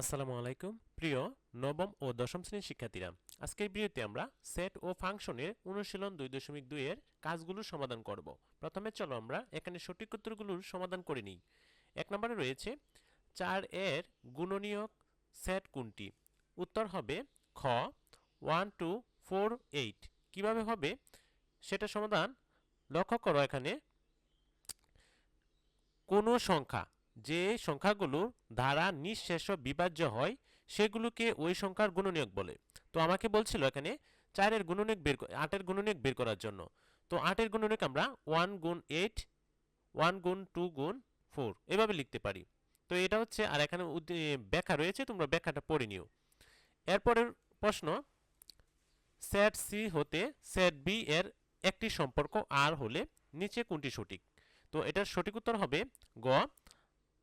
আসসালামু আলাইকুম। প্রিয় নবম ও দশম শ্রেণির শিক্ষার্থীরা, আজকের ভিডিওতে আমরা সেট ও ফাংশনের অনুশীলন দুই দশমিক দুইয়ের কাজগুলোর সমাধান করব। প্রথমে চলো আমরা এখানে সঠিক উত্তরগুলোর সমাধান করে নিই। এক নম্বরে রয়েছে চার এর গুণনীয়ক সেট কোনটি? উত্তর হবে খ, ওয়ান, টু, ফোর, এইট। কীভাবে হবে? সেটা সমাধান লক্ষ্য করো এখানে। কোনো সংখ্যা যে সংখ্যাগুলোর ধারা নিঃশেষ বিভাজ্য হয়, সেগুলোকে ওই সংখ্যার গুণনীয়ক বলে। তো আমাকে বলছিল এখানে চারের গুণনীয়ক বের আটের গুণনীয়ক বের করার জন্য। তো আটের গুণনীয়ক আমরা ওয়ান গুণ এইট, ওয়ান গুণ টু গুণ ফোর, এভাবে লিখতে পারি। তো এটা হচ্ছে, আর এখানে ব্যাখ্যা রয়েছে, তোমরা ব্যাখ্যাটা পড়ে নিও। এরপরের প্রশ্ন সেট সি হতে সেট বি এর একটি সম্পর্ক আর হলে নিচে কোনটি সঠিক? তো এটার সঠিক উত্তর হবে গ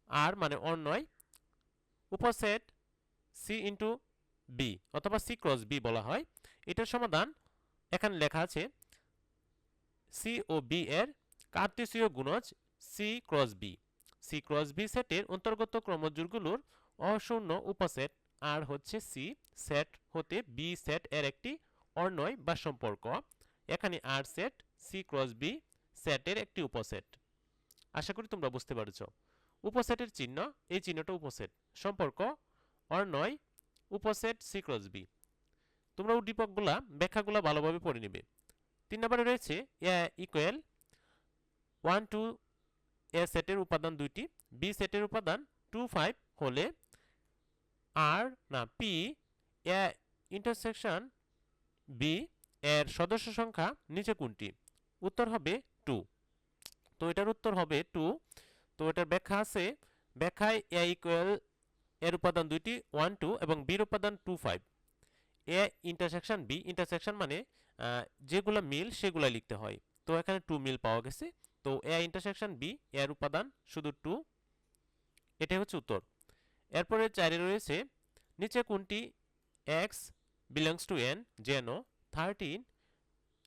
আর মানে অন্যয় উপসেট সি ইন্টু বি অথবা সি ক্রস বি বলা হয়। এটার সমাধান এখানে লেখা আছে সি ও বি এর কার্তেসীয় গুণজ C cross B C cross B সেটের অন্তর্গত ক্রমজোড়গুলোর অশূন্য উপসেট। আর হচ্ছে সি সেট হতে বি সেট এর একটি অর্ণয় বা সম্পর্ক। এখানে আর সেট সি ক্রস বি সেটের একটি উপসেট। আশা করি তোমরা বুঝতে পারছ। উপসেটের চিহ্ন, এই চিহ্নটা উপসেট। সম্পর্ক অর নয় উপসেট সি ক্রস বি। তোমরা উদ্দীপকগুলা, ব্যাখ্যাগুলো ভালোভাবে পড়ে নেবে। তিন নম্বরে রয়েছে A equal one two A সেটের উপাদান দুইটি বি সেটের উপাদান টু ফাইভ হলে আর না পি এ ইন্টারসেকশন বি এর সদস্য সংখ্যা নিচে কোনটি? উত্তর হবে টু তো এটার উত্তর হবে টু তো এটার ব্যাখ্যা আছে। ব্যাখ্যায় এ ইকুয়াল এর উপাদান দুইটি ওয়ান টু এবং বির উপাদান two five A intersection B intersection মানে যেগুলো মিল সেগুলো লিখতে হয়। তো এখানে টু মিল পাওয়া গেছে। তো এ ইন্টারসেকশন বি এর উপাদান, শুধু টু এটাই হচ্ছে উত্তর। এরপরে চারে রয়েছে, নিচে কোনটি? এক্স বিলংস টু এন যেন thirteen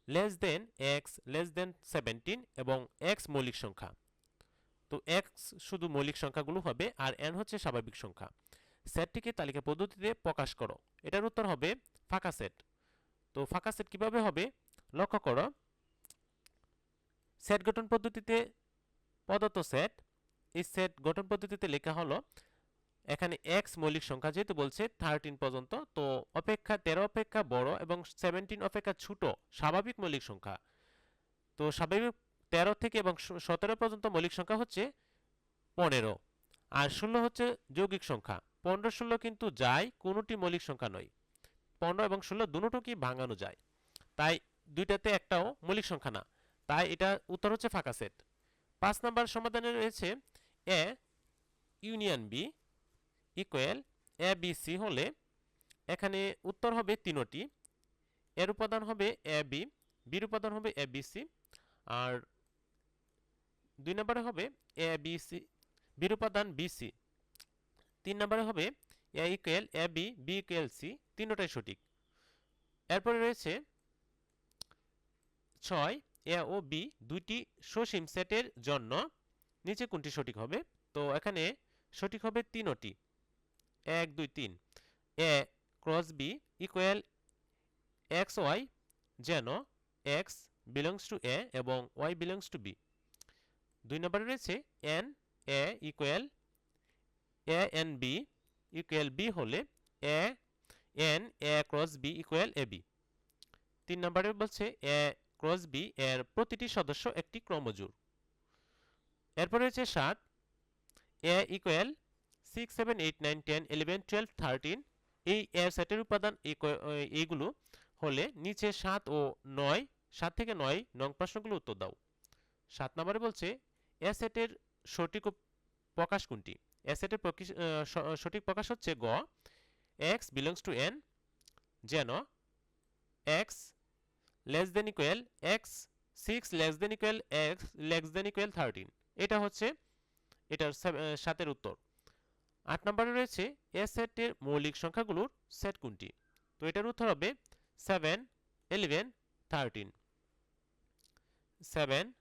less than X less than seventeen এবং এক্স মৌলিক সংখ্যা। তো এক্স শুধু মৌলিক সংখ্যাগুলো হবে আর এন হচ্ছে স্বাভাবিক সংখ্যা। সেটটিকে তালিকা পদ্ধতিতে প্রকাশ করো। এটার উত্তর হবে ফাঁকা সেট। তো ফাঁকা সেট কীভাবে হবে? লক্ষ্য করো। সেট গঠন পদ্ধতিতে প্রদত্ত সেট। এই সেট গঠন পদ্ধতিতে লেখা হলো, এখানে এক্স মৌলিক সংখ্যা যেহেতু বলছে থার্টিন পর্যন্ত, তো অপেক্ষা তেরো অপেক্ষা বড় এবং সেভেন্টিন অপেক্ষা ছোট স্বাভাবিক মৌলিক সংখ্যা। তো স্বাভাবিক তেরো থেকে এবং সতেরো পর্যন্ত মৌলিক সংখ্যা হচ্ছে পনেরো। আর ষোলো হচ্ছে যৌগিক সংখ্যা। পনেরো ষোলো কিন্তু যায়, কোনোটি মৌলিক সংখ্যা নয়। পনেরো এবং ষোলো দুটোকে ভাঙানো যায়। তাই দুইটাতে একটাও মৌলিক সংখ্যা না। তাই এটা উত্তর হচ্ছে ফাঁকা সেট। পাঁচ নাম্বার সমাধানে রয়েছে A union B equal A B C হলে এখানে উত্তর হবে তিনোটি। এর উপাদান হবে এ বি, বির উপাদান হবে এ বি সি। আর দুই নম্বরে হবে এ, বি, সি বির বি, সি। তিন নম্বরে হবে A equal A, B B equal C, তিনোটাই সঠিক। এরপরে রয়েছে ছয় এ ও বি দুইটি সসীম সেটের জন্য নিচে কোনটি সঠিক হবে? তো এখানে সঠিক হবে তিনোটি। এক, দুই, তিন। A cross B equal X Y যেন এক্স বিলংস টু এ এবং ওয়াই বিলংস টু বি। দুই নম্বরে রয়েছে N A equal A N B equal B হলে A N A cross B equal A B তিন নম্বরে বলছে এ ক্রস বি এর প্রতিটি সদস্য একটি ক্রমজোড়। এরপরে রয়েছে সাত A equal six seven eight nine ten eleven twelve thirteen এই এর সেটের উপাদান এইগুলো হলে নিচে সাত ও নয়, সাত থেকে নয় নং প্রশ্নগুলো উত্তর দাও। সাত নম্বরে বলছে এ সেটের সঠিক প্রকাশ কোনটি? এ সেটের প্রকিস- আহ, স- সঠিক প্রকাশ হচ্ছে গ এক্স বিলংস টু এন যেন X less than equal X six less than equal X less than equal thirteen এটা হচ্ছে এটার সাতের উত্তর। আট নম্বরে রয়েছে এ মৌলিক সংখ্যাগুলোর সেট কোনটি? তো এটার উত্তর হবে seven eleven thirteen seven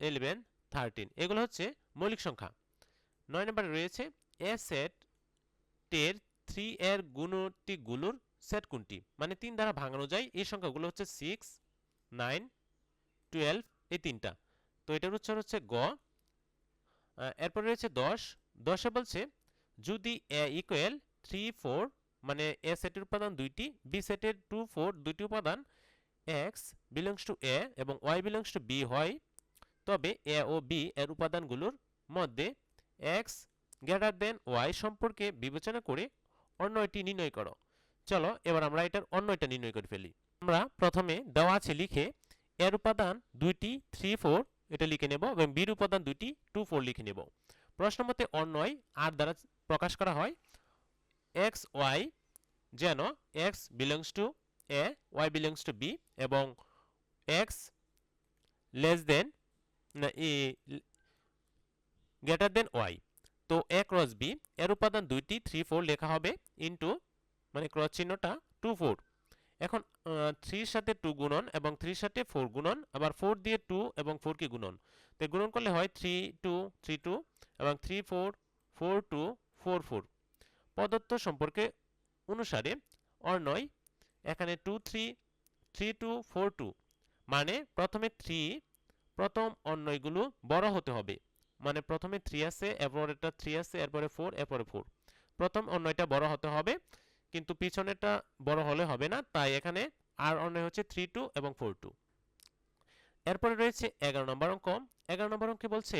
eleven thirteen এগুলো হচ্ছে মৌলিক সংখ্যা। নয় নম্বরে রয়েছে এ সেট টের থ্রি এর গুণটিগুলোর সেট কোনটি? মানে তিন দ্বারা ভাঙানো যায়, এই সংখ্যাগুলো হচ্ছে সিক্স নাইন টুয়েলভ এই তিনটা। তো এটার উচ্চার হচ্ছে গ। এরপরে রয়েছে দশ। দশে বলছে, যদি এ ইকুয়াল থ্রি ফোর মানে এ সেটের উপাদান দুইটি বি সেটের টু ফোর দুইটি উপাদান এক্স বিলংস টু এ এবং ওয়াই বিলংস টু বি হয় তবে এ ও বি এর উপাদানগুলোর মধ্যে এক্স গ্রেটার দেন ওয়াই সম্পর্কে বিবেচনা করে অন্যটি নির্ণয় করো। চলো এবার আমরা এটার অন্যটা নির্ণয় করে ফেলি। আমরা প্রথমে দেওয়া আছে লিখে এর উপাদান দুইটি থ্রি ফোর, এটা লিখে নেব, এবং বির উপাদান দুইটি টু ফোর লিখে নেব। প্রশ্ন মতে অন্যয় আর দ্বারা প্রকাশ করা হয় এক্স ওয়াই যেন X belongs to A, Y belongs to B, এবং এক্স লেস দেন না গ্রেটার দেন ওয়াই তো এ ক্রস বি এর উপাদান দুইটি থ্রি ফোর লেখা হবে ইন্টু মানে ক্রস চিহ্নটা টু ফোর এখন থ্রির সাথে টু গুণন এবং থ্রির সাথে ফোর গুণন, আবার ফোর দিয়ে টু এবং ফোরকে গুণন। তো গুণন করলে হয় থ্রি টু থ্রি টু এবং three four four two four four প্রদত্ত সম্পর্কে অনুসারে অর্ণয় এখানে two three three two four two মানে প্রথমে থ্রি প্রথম অন্যয়গুলো বড় হতে হবে। মানে প্রথমে থ্রি আছে এরপর এটা থ্রি আছে, এরপরে ফোর এরপরে ফোর প্রথম অন্যয়টা বড় হতে হবে, কিন্তু পিছনেরটা বড় হলে হবে না, তাই এখানে আর অন্যয় হচ্ছে থ্রি টু এবং ফোর টু এরপরে রয়েছে এগারো নম্বর অঙ্ক। এগারো নম্বর অঙ্কে বলছে,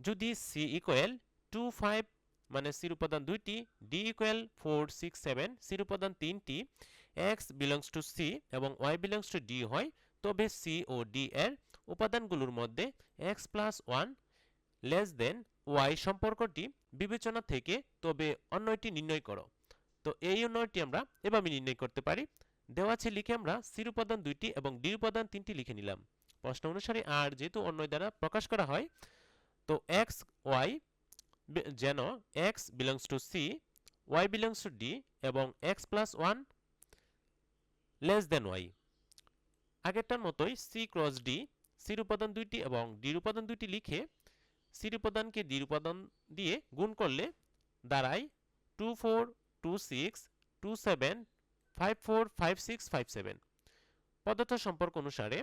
যদি সি ইকুয়াল টু ফাইভ মানে সির উপাদান দুইটি D equal four six seven সির উপাদান তিনটি এক্স বিলংস টু সি এবং ওয়াই বিলংস টু ডি হয়, তবে সি ও ডি এর উপাদানগুলোর মধ্যে X plus one less than Y সম্পর্কটি বিবেচনা থেকে তবে অন্যটি নির্ণয় করো। তো এই অন্যটি আমরা এভাবে নির্ণয় করতে পারি। দেওয়া আছে লিখে আমরা সির উপাদান দুইটি এবং ডি উপাদান তিনটি লিখে নিলাম। প্রশ্ন অনুসারে আর যেহেতু অন্যয় দ্বারা প্রকাশ করা হয়, তো এক্স ওয়াই যেন X belongs to C Y belongs to D এবং X plus one less than Y আগেরটার মতোই সি ক্রস ডি সির উপাদান দুইটি এবং ডির উপাদান দুইটি লিখে সির উপাদানকে ডির উপাদান দিয়ে গুণ করলে দাঁড়ায় two four two six two seven five four five six five seven. পদার্থ সম্পর্ক অনুসারে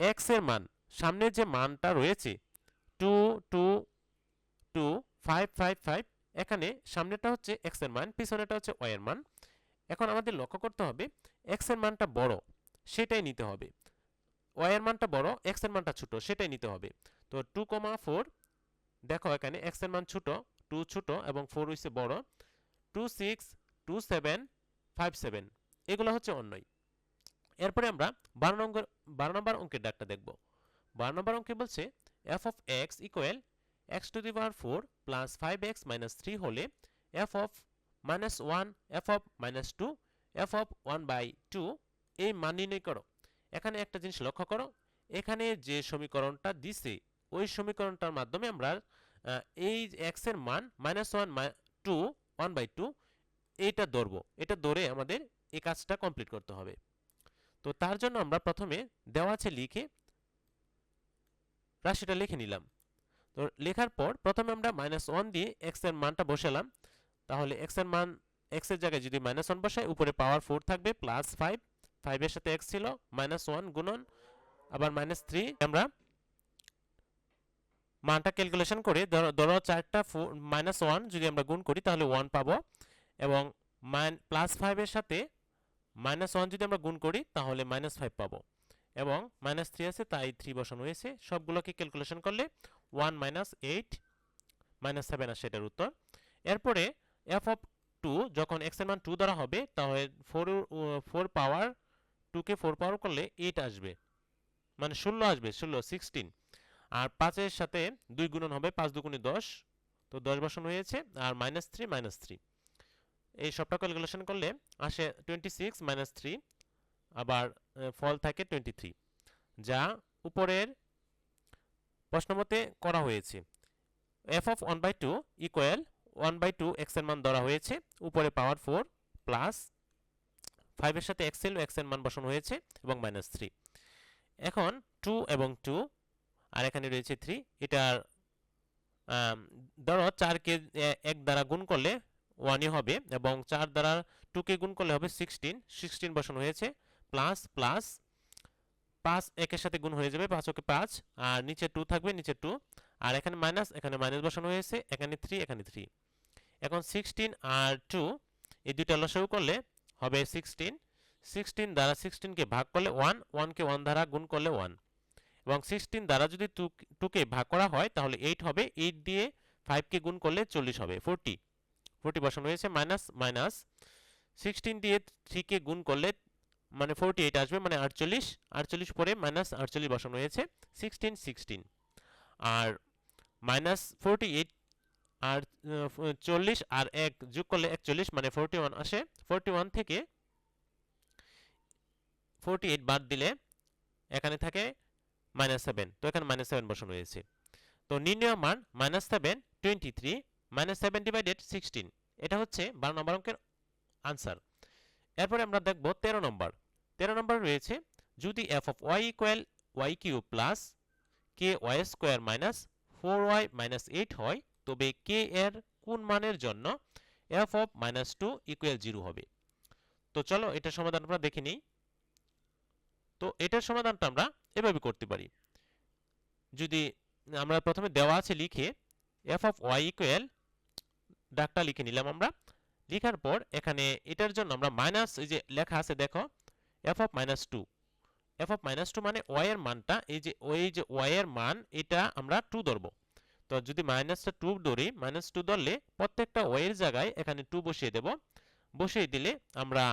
এক্সের মান, সামনের যে মানটা রয়েছে, two two two, five five five, এখানে সামনেটা হচ্ছে এক্সের মান পিছনেটা হচ্ছে ওয়াই এর মান। এখন আমাদের লক্ষ্য করতে হবে এক্সের মানটা বড়, সেটাই নিতে হবে। ওয়াই এর মানটা বড় এক্সের মানটা ছোট, সেটাই নিতে হবে। তো টু কমা ফোর দেখো এখানে এক্সের মান ছোট টু ছোট এবং ফোর হইছে বড়। Two six two seven five seven এগুলো হচ্ছে অন্যই। এরপরে আমরা বারো নম্বর বারো নম্বর অঙ্কের ডাকটা দেখব। বারো নম্বর অঙ্কে বলছে F of X equal X to the power four plus five X minus three হলে F of minus one F of minus two F of one by two এই মান নির্ণয় করো। এখানে একটা জিনিস লক্ষ্য করো, এখানে যে সমীকরণটা দিছে, ওই সমীকরণটার মাধ্যমে আমরা এই এক্সের মান minus one two one by two এইটা ধরবো। এটা ধরে আমাদের এই কাজটা কমপ্লিট করতে হবে। তো তার জন্য আমরা প্রথমে দেওয়া আছে লিখে রাশিটা লিখে নিলাম। তো লেখার পর প্রথমে আমরা মাইনাস ওয়ান দিয়ে এক্সের মানটা বসালাম। তাহলে এক্সের মান এক্সের জায়গায় যদি মাইনাস ওয়ান বসাই উপরে পাওয়ার ফোর থাকবে প্লাস ফাইভ ফাইভের সাথে এক্স ছিল মাইনাস ওয়ান গুণন, আবার মাইনাস থ্রি আমরা মানটা ক্যালকুলেশন করে ধরো চারটা মাইনাস ওয়ান যদি আমরা গুণ করি, তাহলে ওয়ান পাবো। এবং মাইন প্লাস ফাইভের সাথে মাইনাস ওয়ান যদি আমরা গুণ করি, তাহলে মাইনাস ফাইভ পাবো। এবং মাইনাস থ্রি আছে, তাই থ্রি বসানো হয়েছে। সবগুলোকে ক্যালকুলেশন করলে one minus eight minus seven আসে এটার উত্তর। এরপরে এফ অফ টু যখন এক্সের মান টু দ্বারা হবে, তাহলে ফোর ফোর পাওয়ার টুকে ফোর পাওয়ার করলে এইট আসবে। মানে ষোলো আসবে, ষোলো সিক্সটিন আর পাঁচের সাথে দুই গুণন হবে পাঁচ দুগুণে দশ। তো দশ বসানো হয়েছে, আর মাইনাস থ্রি মাইনাস থ্রি এই সবটা ক্যালকুলেশন করলে আসে টোয়েন্টি সিক্স মাইনাস থ্রি আবার ফল থাকে টোয়েন্টি থ্রি যা উপরের প্রশ্নমতে করা হয়েছে। F of one by two equal one by two এক্সের মান ধরা হয়েছে, উপরে পাওয়ার ফোর প্লাস ফাইভের সাথে এক্স এল এক্সের মান বসানো হয়েছে এবং মাইনাস থ্রি এখন টু এবং টু আর এখানে রয়েছে থ্রি এটার ধরো চারকে এক দ্বারা গুণ করলে ওয়ানই হবে এবং চার দ্বারা টুকে গুণ করলে হবে সিক্সটিন সিক্সটিন বসানো হয়েছে প্লাস প্লাস পাঁচ একের সাথে গুণ হয়ে যাবে পাঁচ ওকে পাঁচ, আর নিচে টু থাকবে, নিচে টু আর এখানে মাইনাস এখানে মাইনাস বসানো হয়েছে, এখানে থ্রি এখানে থ্রি এখন সিক্সটিন আর টু এই দুইটা লসাগু করলে হবে সিক্সটিন সিক্সটিন দ্বারা সিক্সটিনকে ভাগ করলে ওয়ান ওয়ানকে ওয়ান দ্বারা গুণ করলে ওয়ান এবং সিক্সটিন দ্বারা যদি টু টুকে ভাগ করা হয় তাহলে এইট হবে এইট দিয়ে ফাইভকে গুণ করলে চল্লিশ হবে ফোরটি ফোরটি বসানো হয়েছে মাইনাস মাইনাস সিক্সটিন দিয়ে থ্রিকে গুণ করলে মানে ফোরটি এইট আসবে মানে আটচল্লিশ আটচল্লিশ পরে মাইনাস আটচল্লিশ বসানো হয়েছে সিক্সটিন সিক্সটিন আর মাইনাস ফোরটি এইট আর চল্লিশ আর এক যোগ করলে একচল্লিশ মানে ফোরটি ওয়ান আসে। ফোরটি ওয়ান থেকে ফোরটি এইট বাদ দিলে এখানে থাকে মাইনাস সেভেন তো এখানে মাইনাস সেভেন বসানো হয়েছে। তো নির্ণয় মান minus seven twenty three minus seven divided sixteen এটা হচ্ছে বারো নম্বর অঙ্কের আনসার এরপরে আমরা দেখব তেরো নম্বর। তেরো নম্বর রয়েছে, যদি f of y equal y q plus k y square minus four y minus eight হয় তবে কে এর কোন মানের জন্য f of minus two equal zero হবে? তো চলো এটার সমাধান আমরা দেখে নিই। তো এটার সমাধানটা আমরা এভাবে করতে পারি। যদি আমরা প্রথমে দেওয়া আছে লিখে এফ অফ ওয়াই ইকুয়াল ডাকটা লিখে নিলাম আমরা। লেখার পর এখানে এটার জন্য আমরা মাইনাস এই যে লেখা আছে দেখো f of minus two f of minus two মানে ওয়াই এর মানটা, এই যে, ওই যে ওয়াই এর মান, এটা আমরা টু ধরবো। তো যদি মাইনাসটা টু ধরি মাইনাস টু ধরলে প্রত্যেকটা ওয়ের জায়গায় এখানে টু বসিয়ে দেব। বসিয়ে দিলে আমরা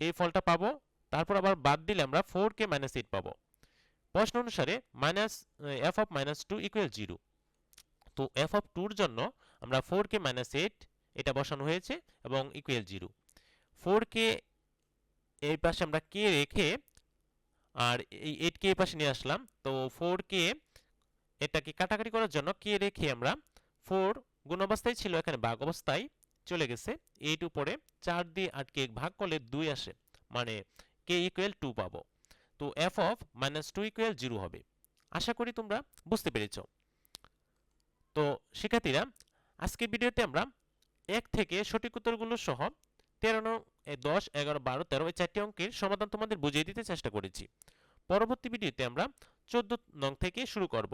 এই ফলটা পাবো। তারপর আবার বাদ দিলে আমরা ফোর কে মাইনাস এইট পাবো। প্রশ্ন অনুসারে minus f of minus two equal zero তো এফ অফ টুর জন্য আমরা ফোর কে মাইনাস এইট এটা বসানো হয়েছে এবং ইকুয়াল জিরো ফোর কে এই পাশে আমরা কে রেখে আর এই এইট কে এই পাশে নিয়ে আসলাম। তো ফোর কে এটাকে কাটাকাটি করার জন্য কে রেখে আমরা ফোর গুণ অবস্থায় ছিল, এখানে ভাগ অবস্থায় চলে গেছে। এইট উপরে চার দিয়ে আটকে ভাগ করলে দুই আসে মানে কে ইকুয়াল টু পাবো। তো f of minus two equal zero হবে। আশা করি তোমরা বুঝতে পেরেছ। তো শিক্ষার্থীরা, আজকের ভিডিওতে আমরা এক থেকে সঠিক উত্তরগুলো সহ তেরো দশ, এগারো, বারো, তেরো এই চারটি অঙ্কের সমাধান তোমাদের বুঝিয়ে দিতে চেষ্টা করেছি। পরবর্তী ভিডিওতে আমরা চোদ্দ নং থেকে শুরু করব।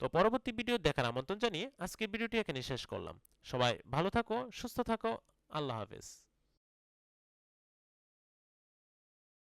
তো পরবর্তী ভিডিও দেখার আমন্ত্রণ জানিয়ে আজকের ভিডিওটি এখানে শেষ করলাম। সবাই ভালো থাকো, সুস্থ থাকো, আল্লাহ হাফেজ।